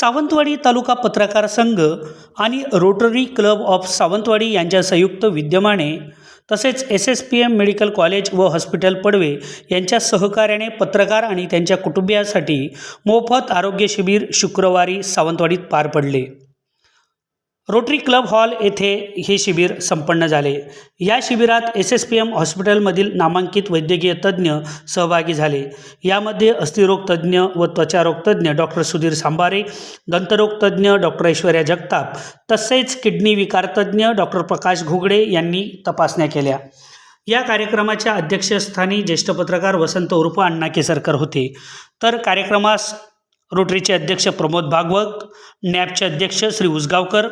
सावंतवाडी तालुका पत्रकार संघ आणि रोटरी क्लब ऑफ सावंतवाडी यांच्या संयुक्त विद्यमाने तसेच S S P M medical college व हॉस्पिटल पडवे यांच्या सहकार्याने पत्रकार आणि त्यांच्या कुटुंबियासाठी मोफत आरोग्य शिबिर शुक्रवारी सावंतवाडीत पार पडले. रोटरी क्लब हॉल येथे हे शिबिर संपन्न झाले. या शिबिरात एस एस पी एम हॉस्पिटलमधील नामांकित वैद्यकीय तज्ज्ञ सहभागी झाले. यामध्ये अस्थिरोग तज्ज्ञ व त्वचारोग तज्ज्ञ डॉक्टर सुधीर सांबारे दंतरोग तज्ज्ञ डॉक्टर ऐश्वर्या जगताप तसेच किडनी विकारतज्ञ डॉक्टर प्रकाश घुगडे यांनी तपासण्या केल्या. या कार्यक्रमाच्या अध्यक्षस्थानी ज्येष्ठ पत्रकार वसंत उर्फ अण्णा केसरकर होते. तर कार्यक्रमास रोटरीचे अध्यक्ष प्रमोद भागवत नॅबचे अध्यक्ष श्री उसगावकर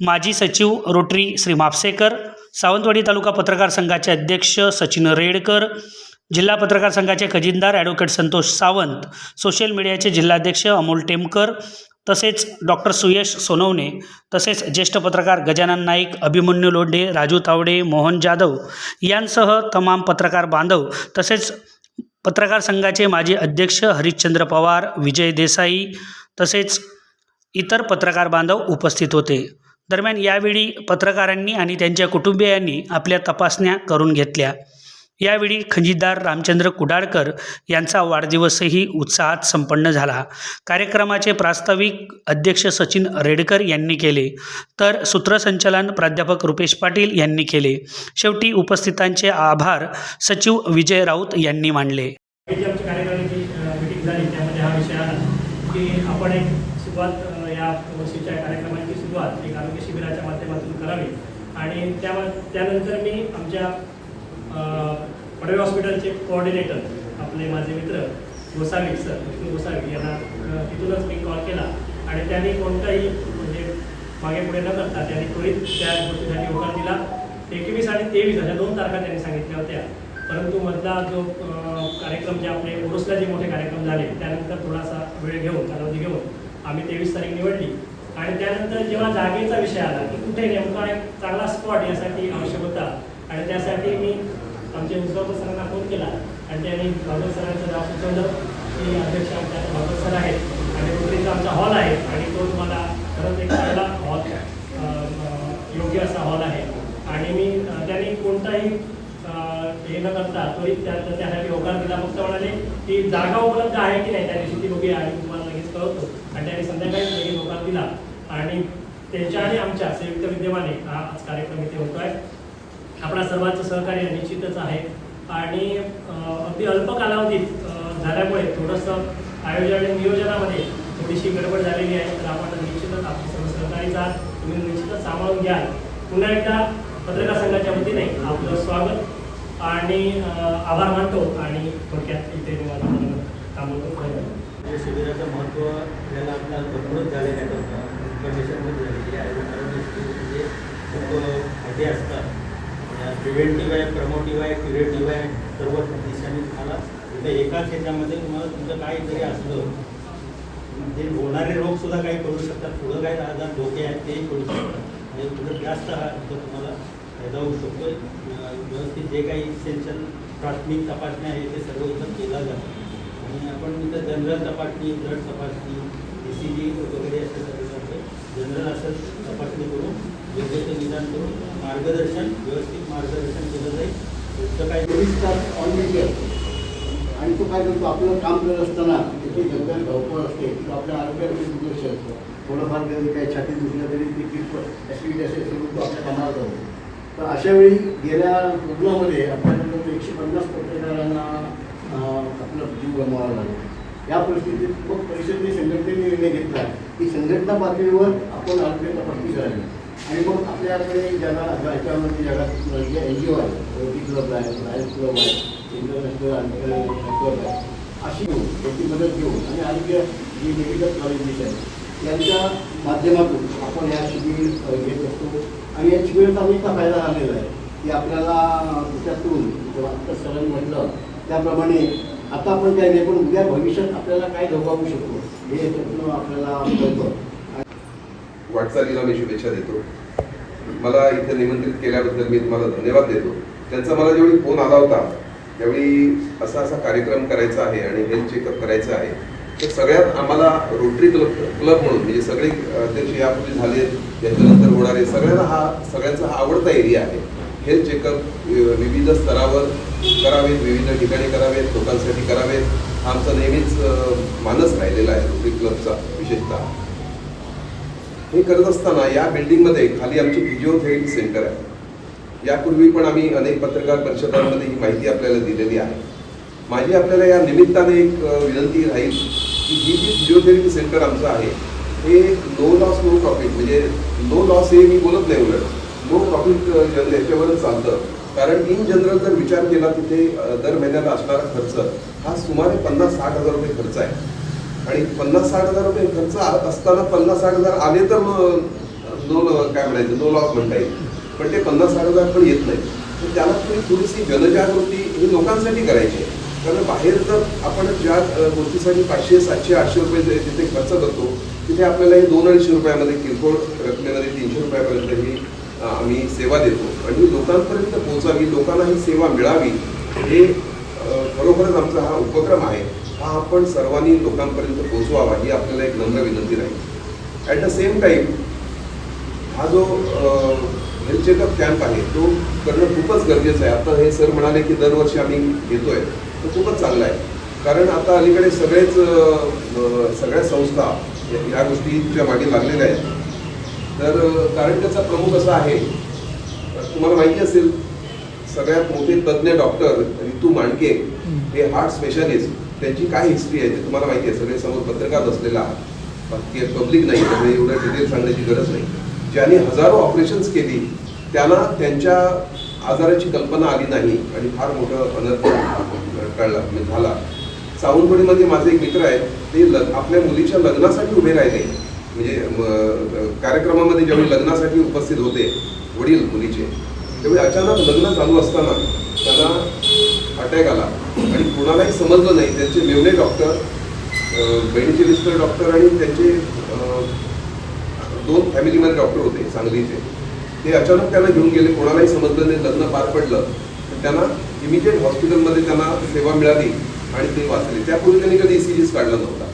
माजी सचिव रोटरी श्री मापसेकर सावंतवाडी तालुका पत्रकार संघाचे अध्यक्ष सचिन रेडकर जिल्हा पत्रकार संघाचे खजिनदार ॲडव्होकेट संतोष सावंत सोशल मीडियाचे जिल्हाध्यक्ष अमोल टेमकर तसेच डॉक्टर सुयश सोनवणे तसेच ज्येष्ठ पत्रकार गजानन नाईक अभिमन्यू लोंढे राजू तावडे मोहन जाधव यांसह तमाम पत्रकार बांधव तसेच पत्रकार संघाचे माजी अध्यक्ष हरिश्चंद्र पवार विजय देसाई तसेच इतर पत्रकार बांधव उपस्थित होते. दरम्यान यावेळी पत्रकारांनी आणि त्यांच्या कुटुंबियांनी आपल्या तपासण्या करून घेतल्या. यावेळी खंजीदार रामचंद्र कुडाळकर यांचा वाढदिवसही उत्साहात संपन्न झाला. कार्यक्रमाचे प्रास्ताविक अध्यक्ष सचिन रेडकर यांनी केले तर सूत्रसंचालन प्राध्यापक रुपेश पाटील यांनी केले. शेवटी उपस्थितांचे आभार सचिव विजय राऊत यांनी मानले. आपण एक सुरुवात या वर्षीच्या कार्यक्रमाची सुरुवात एक आरोग्य शिबिराच्या माध्यमातून करावी आणि त्या त्यानंतर मी आमच्या पडवे हॉस्पिटलचे कोऑर्डिनेटर आपले माझे मित्र गोसावी सर विष्णू गोसावी यांना तिथूनच मी कॉल केला. आणि त्यांनी कोणताही म्हणजे मागे पुढे न करता त्यांनी त्वरित त्या गोष्टीसाठी होकार दिला. एकवीस आणि तेवीस अशा दोन तारखा त्यांनी सांगितल्या होत्या. परंतु मधला जो कार्यक्रम जे आपले उरुसला जे मोठे कार्यक्रम झाले त्यानंतर थोडासा वेळ घेऊन कालावधी घेऊन आम्ही तेवीस तारीख निवडली. आणि त्यानंतर जेव्हा जागेचा विषय आला की कुठे नेमका एक चांगला स्पॉट यासाठी आवश्यक होता. आणि त्यासाठी मी आमच्या उजगावकर सरांना फोन केला आणि त्यांनी भागवत सरांचं नाव सुचवलं की अध्यक्ष आमच्या भागवत सर आहेत आणि रोटरीचा आमचा हॉल आहे आणि तो तुम्हाला खरंच एक चांगला हॉल योग्य असा हॉल आहे. आणि मी त्यांनी कोणताही हे न करता तोही त्या त्यासाठी होकार दिला. फक्त म्हणाले की जागा उपलब्ध आहे की नाही त्या दिवशी ती बघूया आणि तुम्हाला लगेच कळवतो. आणि त्याने संध्याकाळी लगेच होकार दिला. आणि त्यांच्या आणि आमच्या संयुक्त विद्यमाने हा आज कार्यक्रम इथे होतो आहे. आपणा सर्वांचं सहकार्य निश्चितच आहे. आणि अगदी अल्प कालावधीत झाल्यामुळे थोडंसं आयोजन आणि नियोजनामध्ये थोडीशी गडबड झालेली आहे. तर आपण निश्चितच आपले सर्व सहकार्य तुम्ही निश्चितच सांभाळून घ्याल. पुन्हा एकदा पत्रकार संघाच्या वतीने आपलं स्वागत आणि आभार मानतो आणि थोडक्यात इथे थांबवतो शिबिराचं महत्त्व आपल्याला आपल्याला भरपूरच झालेलं आहे इन्फॉर्मेशनमध्ये झालेली आहे आरोग्य शिबिर म्हणजे खूप असतात. प्रिव्हेंटिव्ह आहे प्रमोटिव्ह आहे क्युरेटिव्ह आहे सर्व दिशाने तुम्हाला तिथे एकाच ह्याच्यामध्ये तुम्हाला तुमचं काही जरी असलं जे होणारे रोगसुद्धा काही करू शकतात. पुढं काही आजार धोके आहेत तेही करू शकतात. म्हणजे पुढं जास्त हा तिथं तुम्हाला फायदा होऊ शकतो व्यवस्थित जे काही सेन्शन प्राथमिक तपासण्या आहे ते सर्व इथं केला जातं आणि आपण इथं जनरल तपासणी ब्लड तपासणी ई सी जी वगैरे असं सर्व जनरल असं तपासणी करून योग्य ते निदान करून मार्गदर्शन व्यवस्थित मार्गदर्शन केलं जाईल. तुमचं काही चोवीस तास ऑन ड्युटी असतो आणि तो काय करतो? आपलं काम करत असताना तिथे जगभर धावपळ असते. तो आपल्या आरोग्याकडे दुर्लक्ष असतो थोडंफार कधी काही छाती दुखलं तरी ती किट ॲक्टिव्हिटी असेल तर तो आपल्या कामाला जातो. तर अशा वेळी गेल्या रुग्णामध्ये आपल्याकडे एकशे पन्नास पत्रकारांना आपलं जीव गमवावा लागला या परिस्थितीत मग परिषदेने संघटनेने निर्णय घेतला. की संघटना पातळीवर आपण आरोग्य तपासणी करायला आणि मग आपल्याकडे ज्याला याच्यामध्ये जगात जे म्हणजे एन जी ओ आहे रोटी क्लब आहे लायन्स क्लब आहे इंटरनॅशनल नेटवर्क आहे अशी घेऊन त्याची मदत घेऊन आणि आरोग्य जी मेडिकल कॉलेजेस आहेत यांच्या माध्यमातून आपण या शिबिर घेत असतो. आणि या शिबिराचा आम्ही इतका फायदा झालेला आहे की आपल्याला त्याच्यातून जेव्हा आता सरांनी म्हटलं त्याप्रमाणे आता आपण काय नाही पण उद्या भविष्यात आपल्याला काय धोका होऊ शकतो हे त्यातून आपल्याला कळतं. वाटचालीला मी शुभेच्छा देतो. मला इथे निमंत्रित केल्याबद्दल मी तुम्हाला धन्यवाद देतो. त्यांचा मला जेवढी फोन आला होता त्यावेळी असा असा कार्यक्रम करायचा आहे आणि हेल्थ चेकअप करायचं आहे तर सगळ्यात आम्हाला रोटरी क्लब क्लब म्हणून म्हणजे सगळे अध्यक्ष यापूर्वी झाले त्याच्यानंतर होणारे सगळ्यांना हा सगळ्यांचा हा आवडता एरिया आहे. हेल्थ चेकअप विविध स्तरावर करावेत विविध ठिकाणी करावेत लोकांसाठी करावेत. हा आमचा नेहमीच मानस राहिलेला आहे रोटरी क्लबचा विशेषतः. हे करत असताना या बिल्डिंगमध्ये खाली आमची फिजिओथेरपी सेंटर आहे. यापूर्वी पण आम्ही अनेक पत्रकार परिषदांमध्ये ही माहिती आपल्याला दिलेली आहे. माझी आपल्याला या निमित्ताने एक विनंती राहील की ही जी फिजिओथेरपी सेंटर आमचं आहे हे नो लॉस नो प्रॉफिट म्हणजे नो लॉस हे मी बोलत नाही उलट. नो प्रॉफिट जन याच्यावरच चालतं. कारण इन जनरल जर विचार केला तिथे दर महिन्याला असणारा खर्च हा सुमारे पन्नास साठ हजार रुपये खर्च आहे. आणि पन्नास साठ हजार रुपये खर्च आ- असताना पन्नास साठ हजार आले तर मग नो काय म्हणायचं नो लॉस म्हणता येईल. पण ते पन्नास साठ हजार पण येत नाही. तर त्याला तुम्ही थोडीशी जनजागृती ही लोकांसाठी करायची आहे. कारण बाहेर जर आपण ज्या गोष्टीसाठी पाचशे सातशे आठशे रुपये जे तिथे खर्च करतो तिथे आपल्याला हे दोन अडीचशे रुपयामध्ये किरकोळ रकमेमध्ये तीनशे रुपयापर्यंत ही आम्ही सेवा देतो. आणि लोकांपर्यंत पोहोचावी लोकांना ही सेवा मिळावी हे खरोखरच आमचा हा उपक्रम आहे. हा आपण सर्वांनी लोकांपर्यंत पोहोचवावा ही आपल्याला एक नम्र विनंती राहील. ॲट द सेम टाईम हा जो हेल्थ चेकअप कॅम्प आहे तो करणं खूपच गरजेचं आहे. आता हे सर म्हणाले की दरवर्षी आम्ही घेतोय तो खूपच चांगला आहे. कारण आता अलीकडे सगळेच सगळ्या संस्था या- गोष्टीच्या मागे लागलेल्या आहेत. तर कारण त्याचा प्रमुख असा आहे तुम्हाला माहिती असेल सगळ्यात मोठे तज्ज्ञ डॉक्टर रितू मांडके हे हार्ट स्पेशालिस्ट त्यांची काय हिस्ट्री आहे ते तुम्हाला माहिती आहे. सगळे समोर पत्रकार बसलेला आहात. बाकी पब्लिक नाही त्यामुळे एवढं डिटेल सांगण्याची गरज नाही. ज्यांनी हजारो ऑपरेशन्स केली त्यांना त्यांच्या आजाराची कल्पना आली नाही आणि फार मोठं अनर्थ कळला म्हणजे झाला. सावंतवाडीमध्ये माझे एक मित्र आहेत ते लग आपल्या मुलीच्या लग्नासाठी उभे राहिले. म्हणजे कार्यक्रमामध्ये ज्यावेळी लग्नासाठी उपस्थित होते वडील मुलीचे त्यावेळी अचानक लग्न चालू असताना त्यांना अटॅक आला. आणि कुणालाही समजलं नाही. त्यांचे मेवणे डॉक्टर अं, डॉक्टर आणि त्यांचे दोन फॅमिलीमध्ये डॉक्टर होते सांगलीचे. ते अचानक त्यांना घेऊन गेले. कोणालाही समजलं नाही. लग्न पार पडलं. तर त्यांना इमिजिएट हॉस्पिटलमध्ये त्यांना सेवा मिळाली आणि ते वाचले. त्यापूर्वी त्यांनी कधी ईसीजीच काढला नव्हता.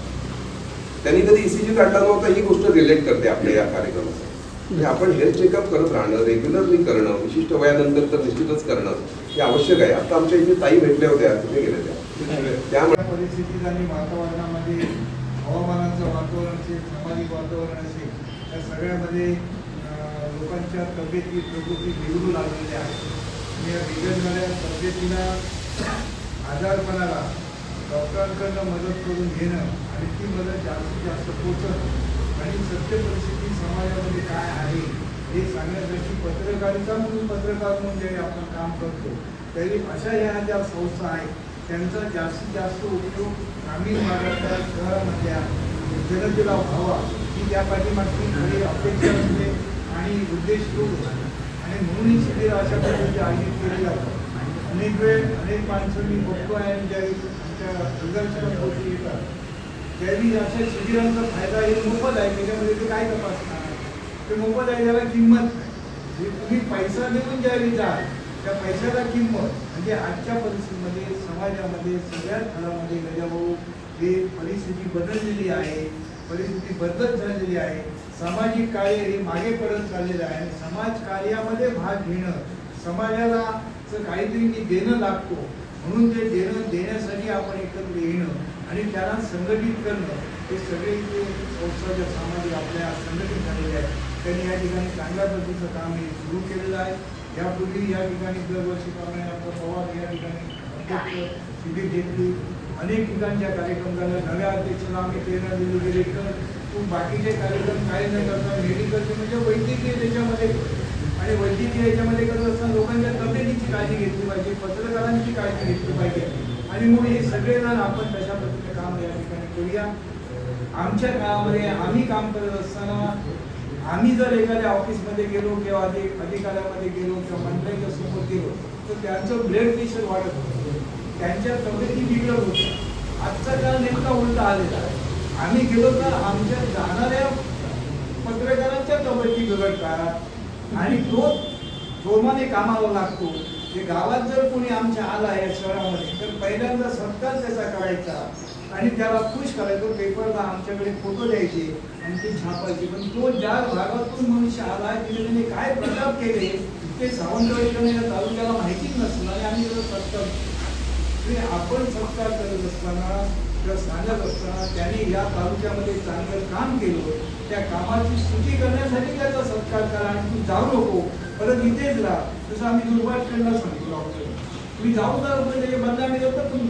त्यांनी कधी ईसीजी काढला नव्हता ही गोष्ट रिलेट करते आपल्या या कार्यक्रमात. म्हणजे आपण हेल्थ चेकअप करत राहणं रेग्युलरली करणं विशिष्ट वयानंतर तर निश्चितच करणं हे आवश्यक आहे. आता आमच्या इथे ताई भेटल्या होत्या तिथे गेल्या त्या त्यामुळे परिस्थितीत आणि वातावरणामध्ये हवामानाचं वातावरण असेल सामाजिक वातावरण असेल त्या सगळ्यामध्ये लोकांच्या तब्येती प्रकृती बिघडू लागलेल्या आहेत. या बिघडणाऱ्या तब्येतीला आजारपणाला डॉक्टरांकडनं मदत करून घेणं आणि ती मदत जास्तीत जास्त पोचणं आणि सत्य परिस्थिती समाजामध्ये काय आहे हे सांगण्यासाठी पत्रकारिता म्हणून पत्रकार म्हणून ज्यावेळी आपण काम करतो तरी अशा ह्या ज्या संस्था आहेत त्यांचा जास्तीत जास्त उपयोग ग्रामीण भागातल्या शहरामधल्या जनतेला व्हावा ही त्या पाठीमागची खरी अपेक्षा असते आणि उद्देश तो आणि म्हणून ही शिबिर अशा पद्धतीने आयोजित केली जातात. अनेक वेळ अनेक माणसं मी बघतो आहे आणि आमच्या निदर्शनात येतात. त्यावेळी अशा शिबिरांचा फायदा हे मोफत आहे त्याच्यामध्ये ते काय तपासणार ते मोफत आहे त्याला किंमत नाही. जे तुम्ही पैसा देऊन ज्यावेळी जाल त्या पैशाला किंमत. म्हणजे आजच्या परिस्थितीमध्ये समाजामध्ये सगळ्याच घरामध्ये गजाभाऊ हे परिस्थिती बदललेली आहे. परिस्थिती बदलत झालेली आहे. सामाजिक कार्य हे मागे पडत चाललेलं आहे. समाज कार्यामध्ये भाग घेणं समाजाला काहीतरी मी देणं लागतो. म्हणून ते देणं देण्यासाठी आपण एकत्र येणं आणि त्याला संघटित करणं हे सगळे जे संस्थाच्या सामाजिक आपल्या संघटित झालेले आहेत. त्यांनी या ठिकाणी चांगल्या पद्धतीचं काम हे सुरू केलेलं आहे. यापूर्वी या ठिकाणी दरवर्षीप्रमाणे आपलं पवार या ठिकाणी अध्यक्ष शिबिर घेतली. अनेक ठिकाणच्या कार्यक्रम झाला नव्या अध्यक्षाला आम्ही प्रेरणा दिली. गेली तर तू बाकीचे कार्यक्रम काही न करता मेडिकलचे म्हणजे वैद्यकीय त्याच्यामध्ये आणि वैद्यकीय याच्यामध्ये करत असताना लोकांच्या तब्येतीची काळजी घेतली पाहिजे पत्रकारांची काळजी घेतली पाहिजे. आणि मग हे सगळेजण आपण तशा पद्धतीने काम या ठिकाणी करूया. आमच्या काळामध्ये आम्ही काम करत असताना आम्ही जर एखाद्या ऑफिसमध्ये गेलो किंवा अधिक अधिकाऱ्यामध्ये गेलो किंवा मंत्र्यांच्या सोबत गेलो तर त्यांचं ब्लड प्रेशर वाढत होतं. त्यांच्या तब्येती बिघडत होत्या. आजचा काळ नेमका उलटा आलेला आहे. आम्ही गेलो तर आमच्या जाणाऱ्या पत्रकारांच्या तब्येती बिघडतात. आणि तो जोमाने कामाला लागतो. ते गावात जर कोणी आमच्या आला या शहरामध्ये तर पहिल्यांदा सत्कार त्याचा करायचा. आणि त्याला खुश करायचो पेपरला आमच्याकडे फोटो द्यायचे आणि ते छापायचे. पण तो ज्या भागातून मनुष्य आला तिथे त्याने काय प्रताप केले ते सावंतवाडीकडे या तालुक्याला माहितीच नसलं आणि आम्ही त्याचा सत्कार ते आपण सत्कार करत असताना किंवा सांगत असताना त्याने या तालुक्यामध्ये चांगलं काम केलं. त्या कामाची स्तुती करण्यासाठी त्याचा सत्कार करा आणि तू जाऊ नको परत इथेच राहा. जसं आम्ही दुर्भाषकडनं सांगितलं होतं. तुम्ही जाऊ जर म्हणजे त्याची बदनामी तुम्ही